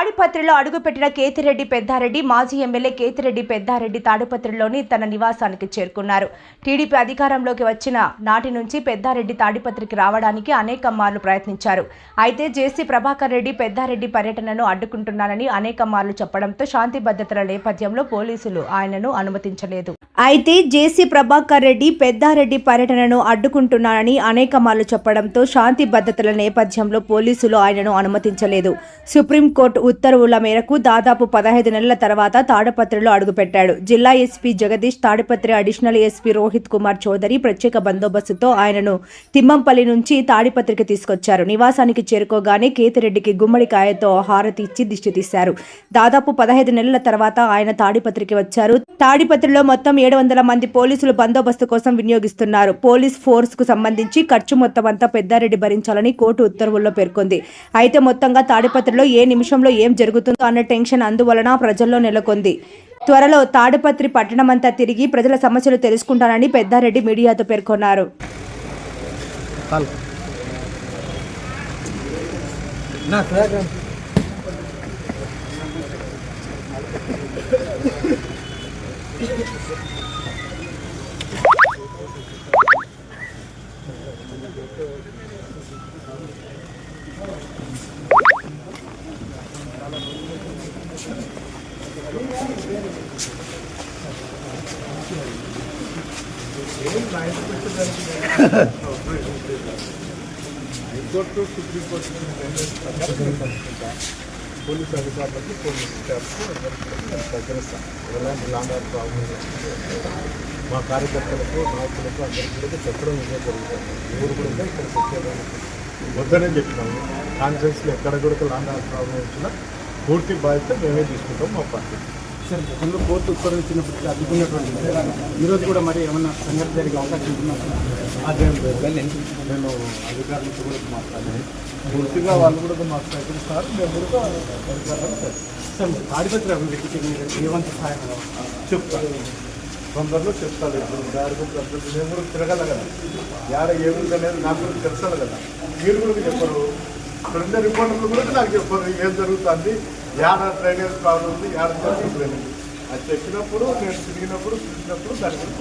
తాడిపత్రిలో అడుగుపెట్టిన కేతిరెడ్డి పెద్దారెడ్డి మాజీ ఎమ్మెల్యే కేతిరెడ్డి పెద్దారెడ్డి తాడిపత్రిలోని తన నివాసానికి చేరుకున్నారు. టీడీపీ అధికారంలోకి వచ్చిన నాటి నుంచి పెద్దారెడ్డి తాడిపత్రికి రావడానికి అనేక మార్లు ప్రయత్నించారు. అయితే జేసీ ప్రభాకర్ రెడ్డి పెద్దారెడ్డి పర్యటనను అడ్డుకుంటున్నానని అనేక మార్లు చెప్పడంతో శాంతి భద్రతల నేపథ్యంలో పోలీసులు ఆయనను అనుమతించలేదు. అయితే జేసీ ప్రభాకర్ రెడ్డి పెద్దారెడ్డి పర్యటనను అడ్డుకుంటున్నానని అనేక మార్లు చెప్పడంతో శాంతి భద్రతల నేపథ్యంలో పోలీసులు ఆయనను అనుమతించలేదు. సుప్రీంకోర్టు ఉత్తర్వుల మేరకు దాదాపు పదహైదు నెలల తర్వాత తాడపత్రిలో అడుగుపెట్టాడు. జిల్లా SP Jagadeesh Tadipatri additional SP Rohit Kumar Chowdary ప్రత్యేక బందోబస్తుతో ఆయనను తిమ్మంపల్లి నుంచి తాడిపత్రికి తీసుకొచ్చారు. నివాసానికి చేరుకోగానే కేతిరెడ్డికి గుమ్మడికాయతో హారతి ఇచ్చి దిష్టి తీశారు. దాదాపు పదహైదు నెలల తర్వాత ఆయన తాడిపత్రికి వచ్చారు. తాడిపత్రిలో మొత్తం ఏడు వందల మంది పోలీసులు బందోబస్తు కోసం వినియోగిస్తున్నారు. పోలీస్ ఫోర్స్కు సంబంధించి ఖర్చు మొత్తం అంతా పెద్దారెడ్డి భరించాలని కోర్టు ఉత్తర్వుల్లో పేర్కొంది. అయితే మొత్తంగా తాడిపత్రిలో ఏ నిమిషంలో ఏం జరుగుతుందో అన్న టెన్షన్ అందువలన ప్రజల్లో నెలకొంది. త్వరలో తాడిపత్రి పట్టణమంతా తిరిగి ప్రజల సమస్యలు తెలుసుకుంటానని పెద్దారెడ్డి మీడియాతో పేర్కొన్నారు. కాల్ నా flag high court supreme court police అధికారులకు పోలీస్ స్టాఫ్కు అందరికీ కూడా నేను ఎలాంటి లాంగ్ ప్రాబ్లం మా కార్యకర్తలకు నాయకులకు అందరికీ చెప్పడం ఇదే జరుగుతుంది. ఎవరు కూడా ఇక్కడ చెప్పేదాన్ని. వద్దనే చెప్పినాము. కాన్ఫరెన్స్లో ఎక్కడ కూడా లాంగ్ ప్రాబ్లం వచ్చినా పూర్తి బాధ్యత మేమే తీసుకుంటాం మా పార్టీ. సార్ గతంలో కోర్టు ఉత్తర్వులు ఇచ్చినప్పటికీ అడ్డుకున్నటువంటి ఈరోజు కూడా మరి ఏమన్నా సంఘటన జరిగే అవకాశం ఉంటుందా? నేను అధికారులతో కూడా మాట్లాడాను పూర్తిగా వాళ్ళు కూడా మాకు సహకరిస్తారు మేము కూడా అధికారులను సహకరిస్తాం. సార్ తాడిపత్రి అభివృద్ధికి మీరు ఏమంత సహాయం కావాలి? చెప్తాను తొందరలో చెప్తాను ఇప్పుడు దారి కూడా తప్పదు. కూడా తిరగల కదా యాడ ఏముంది అనేది నాకు కూడా తెలుసాలి కదా మీరు కూడా చెప్పరు రెండు రిపోర్టర్లు కూడా నాకు చెప్పరు ఏం జరుగుతుంది యాడ డ్రైనేజ్ ప్రాబ్లం ఉంది యాడ జరుగుతుంది అది చెప్పినప్పుడు నేను తిరిగినప్పుడు చూసినప్పుడు దాని గురించి